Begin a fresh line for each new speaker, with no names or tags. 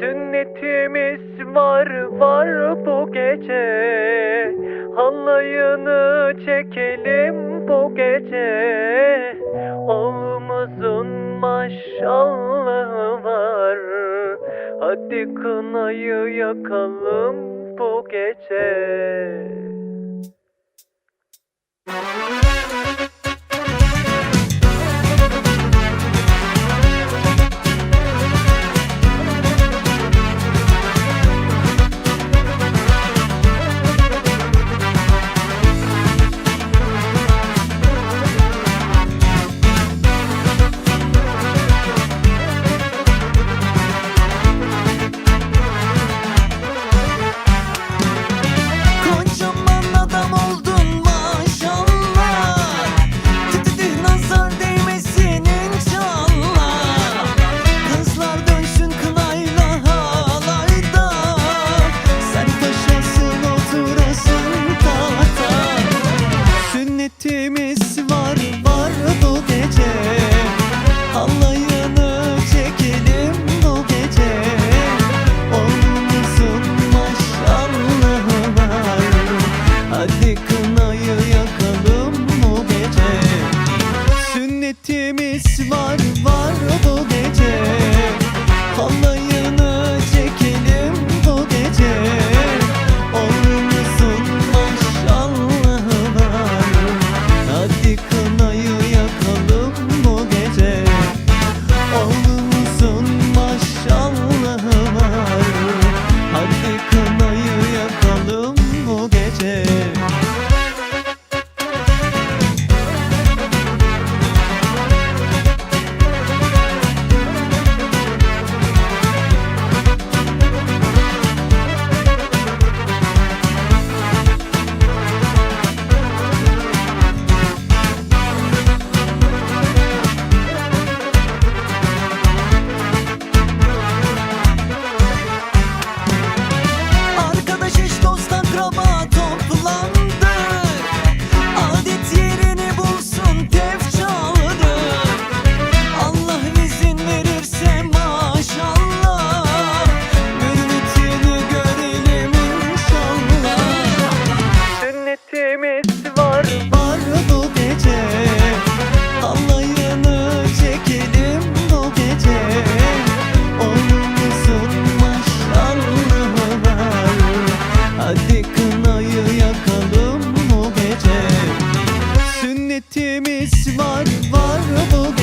Sünnetimiz var var bu gece. Halayını çekelim bu gece. Oğlumuzun maşallahı var. Hadi kınayı yakalım bu gece neyimiz var. Var bu gece Alayını çekelim bu gece. Onun ısınmış anlamalar Hadi kınayı yakalım bu gece. Sünnetimiz var var bu gece